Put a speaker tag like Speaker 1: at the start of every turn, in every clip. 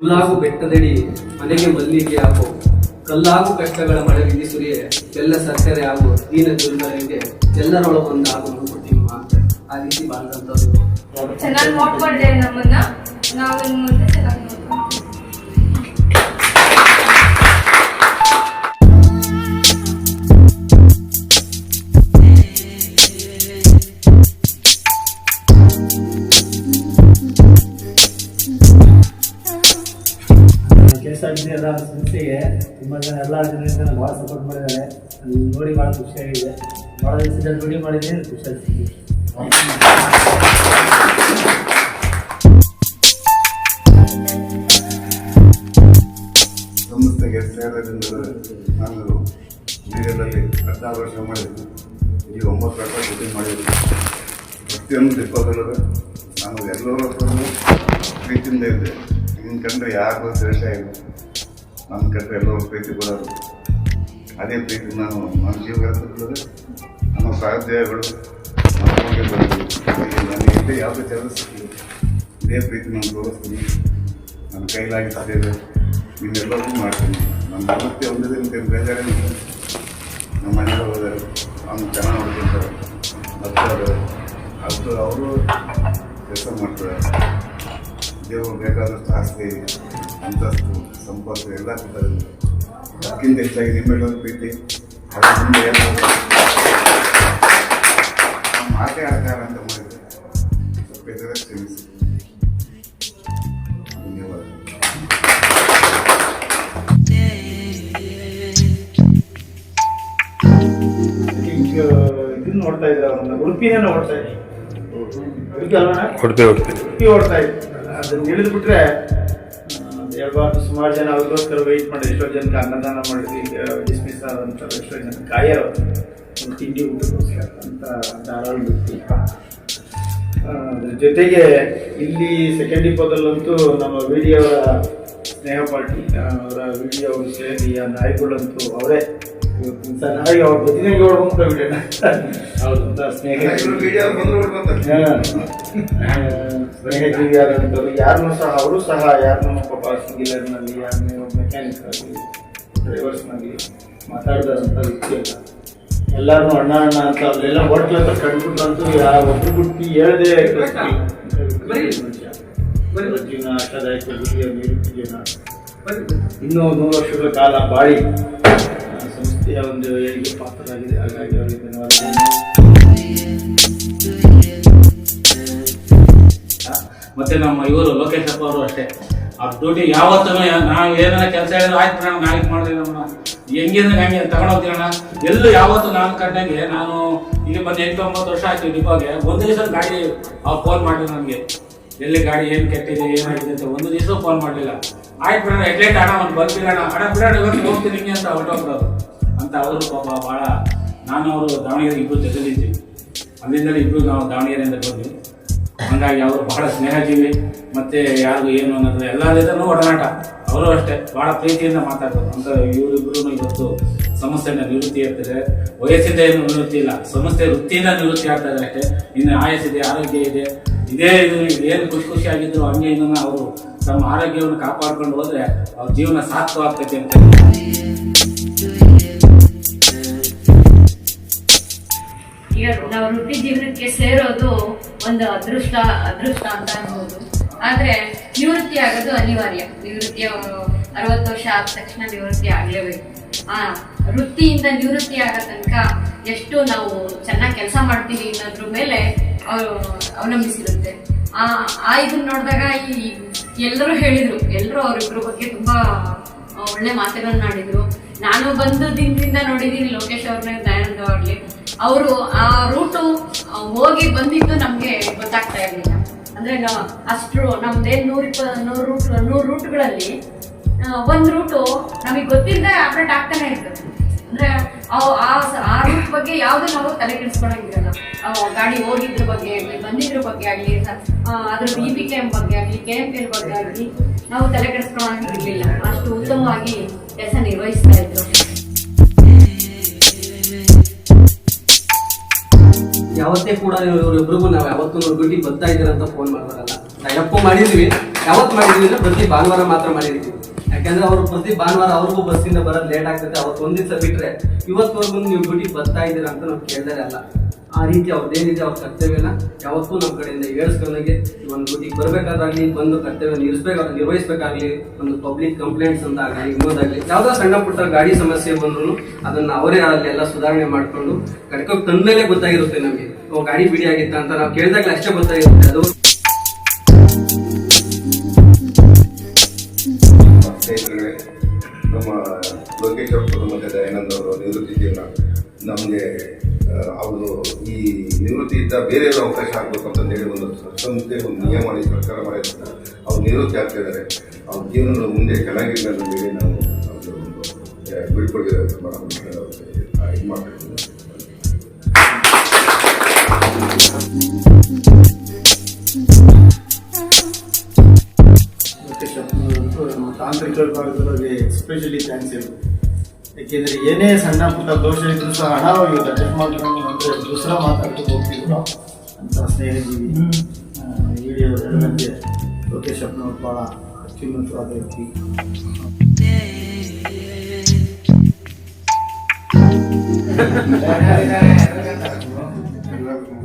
Speaker 1: ಹುಲ್ಲಾಗು ಬೆಟ್ಟದಡಿ ಮನೆಗೆ ಮಲ್ಲಿಗೆ ಹಾಕು ಕಲ್ಲಾಗು ಕಷ್ಟಗಳ ಮಳೆ ವಿಧಿಸುರಿಯೇ ಎಲ್ಲ ಸಕ್ಕರೆ ಹಾಗೂ ದೀನ ದುರ್ಬಲರಿಗೆ ಎಲ್ಲರೊಳಗೊಂದು ಹಾಗೂ ಅಂತ ಆ ರೀತಿ ಬಾಳ್ದಂಥದ್ದು
Speaker 2: ಚೆನ್ನಾಗಿ ನೋಡ್ಕೊಂಡೆ ನಮ್ಮನ್ನ. ನಾವು ಮುಂದೆ ಚೆನ್ನಾಗಿ
Speaker 3: ಕೆ ಎಸ್ ಆರ್ ಟಿ ಎಲ್ಲ ಸಂಸ್ಥೆಗೆ. ತುಂಬ ಜನ, ಎಲ್ಲ ಜನರಿಂದ ಭಾಳ ಸಪೋರ್ಟ್ ಮಾಡಿದ್ದಾರೆ. ಅಲ್ಲಿ ನೋಡಿ ಭಾಳ ಖುಷಿಯಾಗಿದೆ ಭಾಳ ದಿವಸದಲ್ಲಿ ದುಡಿ ಮಾಡಿದ್ದೀನಿ ಖುಷಿಯಾಗ್ತೀನಿ
Speaker 4: ಸಂಸ್ಥೆಗೆ ಸೇರೋದ್ರಿಂದ ನಾನು ಮೀಡಿಯಾದಲ್ಲಿ ಹದಿನಾರು ವರ್ಷ ಈ ಒಂಬತ್ತು ವರ್ಷ ಡ್ಯೂಟಿ ಮಾಡಿದ್ದೀನಿ ಪ್ರತಿಯೊಂದು ಡಿಪೋದಲ್ಲೂ ನಾನು ಎಲ್ಲರ ಪ್ರೀತಿಯಿಂದ ಇದ್ದೆ ನಿನ್ನ ಕಂಡ್ರೆ ಯಾರು ದ್ವೇಷ ಇಲ್ಲ. ನನ್ನ ಕಂಡ್ರೆ ಎಲ್ಲರೂ ಪ್ರೀತಿ ಕೊಡೋರು ಅದೇ ಪ್ರೀತಿ ನಾನು ನನ್ನ ಜೀವನದಲ್ಲಿ ನಮ್ಮ ಸಹೋದ್ಯೋಗಿಗಳು ನನಗೆ ನನಗೆ ಯಾವುದೇ ಕೆಲಸ ಇದೇ ಪ್ರೀತಿ ನಾನು ತೋರಿಸ್ತೀನಿ. ನನ್ನ ಕೈಲಾಗಿ ಸಾಧ್ಯತೆ ಇನ್ನೆಲ್ಲರಿಗೂ ಮಾಡ್ತೀನಿ. ನನ್ನ ಅಗತ್ಯ ಒಂದೇ ಅಂತ ಬೇಜಾರೇನಿಲ್ಲ ನಮ್ಮ ಮನೆಯವರು ಹೋದರೆ ಅವ್ನು ಚೆನ್ನಾಗಿ ಬರ್ತಾರೆ ಅದು ಅವರು ಕೆಲಸ ಮಾಡ್ತಾರೆ. ದೇವರು ಬೇಕಾದಷ್ಟು ಆಸ್ತಿ ಅಂತಸ್ತು ಸಂಪತ್ತು ಎಲ್ಲ ಕೊಡ್ತಾರೆ ಅದಕ್ಕಿಂತ ಹೆಚ್ಚಾಗಿ ನಿಮ್ಮೆಲ್ಲರ ಪ್ರೀತಿ. ಅದ್ರ ಮುಂದೆ ಎಲ್ಲ ಮಾತೆ ಆಡ್ತಾರೆ ಅಂತ ಮಾಡಿದರೆ ಸ್ವಲ್ಪ ಇದ್ರೆ ಕ್ಷಮಿಸಿ.
Speaker 3: ಇದನ್ನ ನೋಡ್ತಾ ಇದ್ದಾರೆ ಅವ್ರನ್ನ ಉಡುಪಿನೇ ನೋಡ್ತಾ ಇದ್ದೀನಿ. ಉಡುಪಿ ಅಲ್ವಣ
Speaker 5: ಉಡುಪಿ ಉಡುಪಿ.
Speaker 3: ಉಡುಪಿ ಓಡ್ತಾ ಅದನ್ನ ಇಳಿದು ಬಿಟ್ರೆ ಹೇಳ್ಬಾರ್ದು ಸುಮಾರು ಜನ ಅವ್ರಿಗೋಸ್ಕರ ವೆಯ್ಟ್ ಮಾಡಿ, ಎಷ್ಟೋ ಜನಕ್ಕೆ ಅನ್ನದಾನ ಮಾಡಿದ್ವಿ ಡಿಸ್ಮಿಸ್ ಆದಂಥ ಎಷ್ಟೋ ಜನ ಕಾಯೋ ಒಂದು ತಿಂಡಿ ಊಟಕ್ಕೋಸ್ಕರ ಅಂತ ಧಾರಾಳ ಅದ್ರ ಜೊತೆಗೆ ಇಲ್ಲಿ ಸೆಕೆಂಡ್ ಡಿಪೋದಲ್ಲಂತೂ ನಮ್ಮ ವಿಡಿಯೋರ ಸ್ನೇಹ ಪಾರ್ಟಿ ಅವರ ವಿಡಿಯೋ ಸೇರಿ ಆ ನಾಯಿಗಳಂತೂ ಅವರೇ. ಇವತ್ತಿನ ನಾಯಿ ಅವ್ರ ಬದಿನಾಗಿ ಹೊಡ್ಕೊಂಡ್ಬಿಟ್ಟ ವಿಡಿಯೋನ ಹೌದು ಅಂತ ಸ್ನೇಹ
Speaker 4: ವಿಡಿಯೋ
Speaker 3: ಯಾರನ್ನೂ ಸಹ ಅವರು ಸಹ ಯಾರನ್ನೂ ಪಾಪ ಸಿಂಗಿಲರ್ನಲ್ಲಿ ಯಾರನ್ನೇ ಮೆಕ್ಯಾನಿಕ್ ಆಗಲಿ ಡ್ರೈವರ್ಸ್ನಲ್ಲಿ ಮಾತಾಡ್ದಾರಂಥ ವ್ಯಕ್ತಿ ಅಲ್ಲ ಎಲ್ಲಾರನ್ನೂ ಅಣ್ಣ ಅಣ್ಣ ಅಂತ ಅಲ್ಲೆಲ್ಲ ಹೋಟ್ಲ್ ಹತ್ರ ಕಂಡುಬಿಟ್ರಂತೂ ಒಬ್ರು ಬಿಟ್ಟು ಹೇಳದೆ ಜೀವನ ಆಶಾದಾಯಕ ಇನ್ನೂ ನೂರು ವರ್ಷಗಳ ಕಾಲ ಬಾಳಿ ಒಂದು ಪಾತ್ರರಾಗಿದೆ. ಹಾಗಾಗಿ ಅವರಿಗೆ
Speaker 6: ಮತ್ತೆ ನಮ್ಮ ಇವರು ಲೋಕೇಶಪ್ಪ ಅವರು ಅಷ್ಟೇ. ಆ ಡ್ಯೂಟಿ ಯಾವತ್ತೂ ನಾವು ಏನಾರ ಕೆಲಸ ಹೇಳಿದ್ರು ಆಯ್ತು ನಾನು ನಾಳೆ ಮಾಡಿದ್ರೆ ನಮ್ಮ ಹೆಂಗಿದ್ರೆ ಹಂಗೆ ತಗೊಂಡೋಗ್ತೀವಿ ಅಣ್ಣ. ಎಲ್ಲೂ ಯಾವತ್ತು ನಾನು ಕಂಡಂಗೆ ನಾನು ಇಲ್ಲಿ ಬಂದು ಎಂಟು ಒಂಬತ್ತು ವರ್ಷ ಆಯ್ತು ಡಿಪೋಗೆ ಒಂದು ದಿವಸ ಗಾಡಿ ಆ ಫೋನ್ ಮಾಡಿದ್ರು ನನಗೆ. ಎಲ್ಲಿ ಗಾಡಿ ಏನು ಕೆಟ್ಟಿದೆ ಏನಾಗಿದೆ ಅಂತ ಒಂದು ದಿವಸ ಫೋನ್ ಮಾಡಲಿಲ್ಲ. ಆಯ್ತು ಬಿಡೋಣ ಎಟ್ಲೇಟ್ ಅಣ್ಣ ಒಂದು ಬರ್ತಿಲ್ಲ ಅಣ್ಣ, ಬಿಡೋಣ, ಇವತ್ತು ಹೋಗ್ತೀನಿ ಹಿಂಗೆ ಅಂತ ಹೊರಟೋಗ್ರು ಅಂತ ಅವರು ಪಾಪ ಭಾಳ ನಾನು ಅವರು ದಾವಣಗೆರೆ ಇಬ್ಬರು ಜೊತೆಲಿದ್ದೀವಿ. ಅಲ್ಲಿಂದಲೇ ಇಬ್ಬರು ನಾವು ದಾವಣಗೆರೆಯಿಂದ ಬಂದ್ವಿ. ಹಂಗಾಗಿ ಅವರು ಬಹಳ ಸ್ನೇಹಜೀವಿ, ಮತ್ತು ಯಾರಿಗೂ ಏನು ಅನ್ನೋದು ಎಲ್ಲರಿಗೂ ಒಡನಾಟ. ಅವರು ಅಷ್ಟೇ ಭಾಳ ಪ್ರೀತಿಯಿಂದ ಮಾತಾಡ್ತಾರೆ. ಅಂತ ಇವರಿಬ್ಬರೂ ಇವತ್ತು ಸಮಸ್ಯೆನ ನಿವೃತ್ತಿ ಇರ್ತಾರೆ ವಯಸ್ಸಿಂದ ಏನು ನಿವೃತ್ತಿ ಇಲ್ಲ, ಸಮಸ್ಯೆ ವೃತ್ತಿಯಿಂದ ನಿವೃತ್ತಿ ಆಗ್ತಾರೆ ಅಷ್ಟೇ. ಇನ್ನು ಆಯಸ್ಸಿದೆ ಆರೋಗ್ಯ ಇದೆ. ಇದೇ ಇದು, ಏನು ಖುಷಿ ಖುಷಿಯಾಗಿದ್ರು ಹಂಗೆ ಇನ್ನೂ ಅವರು ತಮ್ಮ ಆರೋಗ್ಯವನ್ನು ಕಾಪಾಡ್ಕೊಂಡು ಹೋದರೆ ಅವ್ರ ಜೀವನ ಸಾರ್ಥವಾಗ್ತೈತೆ ಅಂತ
Speaker 2: ನಾವು ವೃತ್ತಿ ಜೀವನಕ್ಕೆ ಸೇರೋದು ಒಂದು ಅದೃಷ್ಟ ಅದೃಷ್ಟ ಅಂತ ಅನ್ಬೋದು. ಆದ್ರೆ ನಿವೃತ್ತಿ ಆಗೋದು ಅನಿವಾರ್ಯ. ನಿವೃತ್ತಿಯ ಅರವತ್ತು ವರ್ಷ ಆದ ತಕ್ಷಣ ನಿವೃತ್ತಿ ಆಗ್ಲೇಬೇಕು. ಆ, ವೃತ್ತಿಯಿಂದ ನಿವೃತ್ತಿ ಆಗೋ ತನಕ ಎಷ್ಟು ನಾವು ಚೆನ್ನಾಗಿ ಕೆಲಸ ಮಾಡ್ತೀವಿ ಅನ್ನೋದ್ರ ಮೇಲೆ ಅವರು ಅವಲಂಬಿಸಿರುತ್ತೆ. ಆ ಆ ಇದನ್ನ ನೋಡಿದಾಗ ಈ ಎಲ್ಲರೂ ಹೇಳಿದ್ರು. ಎಲ್ಲರೂ ಅವರಿಬ್ಬರ ಬಗ್ಗೆ ತುಂಬಾ ಒಳ್ಳೆ ಮಾತುಗಳನ್ನ ಆಡಿದ್ರು. ನಾನು ಬಂದು ದಿನದಿಂದ ನೋಡಿದ್ದೀನಿ ಲೋಕೇಶ್ ಅವ್ರನ್ನ, ದಯಾನಂದ ಅವ್ರಲ್ಲಿ ಅವರು ಆ ರೂಟು ಹೋಗಿ ಬಂದಿದ್ದು ನಮ್ಗೆ ಗೊತ್ತಾಗ್ತಾ ಇರಲಿಲ್ಲ. ಅಂದ್ರೆ ಅಷ್ಟು ನಮ್ದೇನ್ ನೂರ ಇಪ್ಪ, ನೂರು ರೂಟ್ ನೂರು ರೂಟ್ಗಳಲ್ಲಿ ಒಂದು ರೂಟು ನಮಗೆ ಗೊತ್ತಿಲ್ಲದೆ ಅಪ್ಡೇಟ್ ಆಗ್ತಾನೆ ಇರ್ತದೆ ಅಂದ್ರೆ ಆ ರೂಟ್ ಬಗ್ಗೆ ಯಾವ್ದು ನಾವು ತಲೆ ಕೆಡಿಸ್ಕೊಳಂಗಿರಲ್ಲ. ಗಾಡಿ ಹೋಗಿದ್ರ ಬಗ್ಗೆ ಆಗ್ಲಿ, ಬಂದಿದ್ರ ಬಗ್ಗೆ ಆಗ್ಲಿ ಅದ್ರ ಬಿ ಪಿ ಕೆ ಎಂ ಬಗ್ಗೆ ಆಗ್ಲಿ ಕೆ ಎಂ ಪಿ ಬಗ್ಗೆ ಆಗ್ಲಿ, ನಾವು ತಲೆ ಕೆಡಿಸ್ಕೊಳಂಗಿರ್ಲಿಲ್ಲ. ಅಷ್ಟು ಉತ್ತಮವಾಗಿ ಕೆಲಸ ನಿರ್ವಹಿಸ್ತಾ ಇದ್ರು.
Speaker 1: ಯಾವತ್ತೇ ಕೂಡ ಇವರಿಬ್ರಿಗೂ ನಾವು ಯಾವತ್ತೂ ಡ್ಯೂಟಿ ಬರ್ತಾ ಇದ್ದೀರ ಅಂತ ಫೋನ್ ಮಾಡಬೇಕಲ್ಲ ಟೈಅಪ್ ಮಾಡಿದ್ವಿ. ಯಾವತ್ತು ಮಾಡಿದೀವಿ ಅಂದ್ರೆ ಪ್ರತಿ ಭಾನುವಾರ ಮಾತ್ರ ಮಾಡಿದೀವಿ. ಯಾಕಂದ್ರೆ ಅವರು ಪ್ರತಿ ಭಾನುವಾರ ಅವ್ರಿಗೂ ಬಸ್ಸಿಂದ ಬರೋದು ಲೇಟ್ ಆಗ್ತದೆ. ಅವತ್ತು ಒಂದ್ ದಿವಸ ಬಿಟ್ರೆ ಇವತ್ತವರೆಗೂ ನೀವು ಡ್ಯೂಟಿ ಬರ್ತಾ ಇದ್ದೀರಾ ಅಂತ ನಾವು ಕೇಳಿದರೆ ಅಲ್ಲ. ಆ ರೀತಿ ಅವ್ರದ್ದೇನಿದೆ ಅವ್ರ ಕರ್ತವ್ಯನ ಯಾವತ್ತೂ ನಮ್ಮ ಕಡೆಯಿಂದ ಏಳ್ಸ್ಕೊಂಡಂಗೆ ಒಂದು ಡ್ಯೂಟಿಗೆ ಬರಬೇಕಾದಾಗಲಿ, ಬಂದು ಕರ್ತವ್ಯ ನಿರ್ಸ್ಬೇಕು ನಿರ್ವಹಿಸ್ಬೇಕಾಗ್ಲಿ, ಒಂದು ಪಬ್ಲಿಕ್ ಕಂಪ್ಲೇಂಟ್ಸ್ ಅಂತ ಆಗಲಿ ಇನ್ನೊಂದಾಗಲಿ, ಯಾವುದೋ ಸಣ್ಣ ಪುಟ್ಟ ಗಾಡಿ ಸಮಸ್ಯೆ ಬಂದ್ರು ಅದನ್ನ ಅವರೇ ಅಲ್ಲೆಲ್ಲ ಸುಧಾರಣೆ ಮಾಡ್ಕೊಂಡು ತಂದ ತಂದ್ಮೇಲೆ ಗೊತ್ತಾಗಿರುತ್ತೆ ನಮಗೆ. ಗಾಡಿ ಬಿಡಿ ಆಗಿತ್ತ ಅಂತ ನಾವು ಕೇಳಿದಾಗ ಅಷ್ಟೇ ಗೊತ್ತಾಗಿರುತ್ತೆ ಅದು.
Speaker 7: ನಮ್ಮ ಲೋಕೇಶ್ ಅವರು ಮತ್ತು ದಯಾನಂದ್ ಅವರು ನಿವೃತ್ತಿ ಜೀವನ ನಮಗೆ ಅವರು ಈ ನಿವೃತ್ತಿಯಿಂದ ಬೇರೆ ಅವಕಾಶ ಆಗಬೇಕು ಅಂತಂದೇಳಿ ಒಂದು ಸಂಸ್ಥೆ ಒಂದು ನಿಯಮ ಸರ್ಕಾರ ಮಾಡಿದ್ರೆ ಅವ್ರು ನಿವೃತ್ತಿ ಆಗ್ತಾ ಇದ್ದಾರೆ. ಅವ್ರ ಜೀವನದ ಮುಂದೆ ಚೆನ್ನಾಗಿರಲಿ ಅಂತಂದೇಳಿ ನಾವು ಮಾಡೋದು ಇದು ಮಾಡ್ತಾ
Speaker 3: ಲೋಕೇಶ್ ಅಪ್ಪನವರಂತೂ ನಮ್ಮ ತಾಂತ್ರಿಕ ವಿಭಾಗದವರಿಗೆ ಎಸ್ಪೆಷಲಿ ಥ್ಯಾಂಕ್ಸ್ ಹೇಳಿ. ಯಾಕೆಂದರೆ ಏನೇ ಸಣ್ಣ ಪುಟ್ಟ ದೋಷ ಇದ್ರೂ ಸಹ ಹಣ ಅಡ್ಜಸ್ಟ್ ಮಾಡ್ಕೊಂಡು ಅಂದರೆ ದೂಸರ ಮಾತಾಡ್ಕೊಂಡು ಹೋಗ್ತಿದ್ರು ಅಂತ ಸ್ನೇಹಜೀವಿ ವಿಡಿಯೋ ಹೇಳಿದಂತೆ ಲೋಕೇಶ್ ಅಪ್ಪನವ್ರು ಭಾಳ ಅತ್ಯುನ್ನತವಾದ ವ್ಯಕ್ತಿ.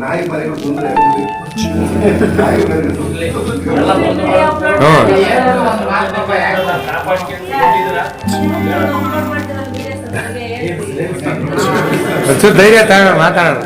Speaker 7: ನಾಯಿ ಮರಿಗಳು ತೊಂದರೆ
Speaker 4: ಧೈರ್ಯ ಮಾತಾಡೋಣ.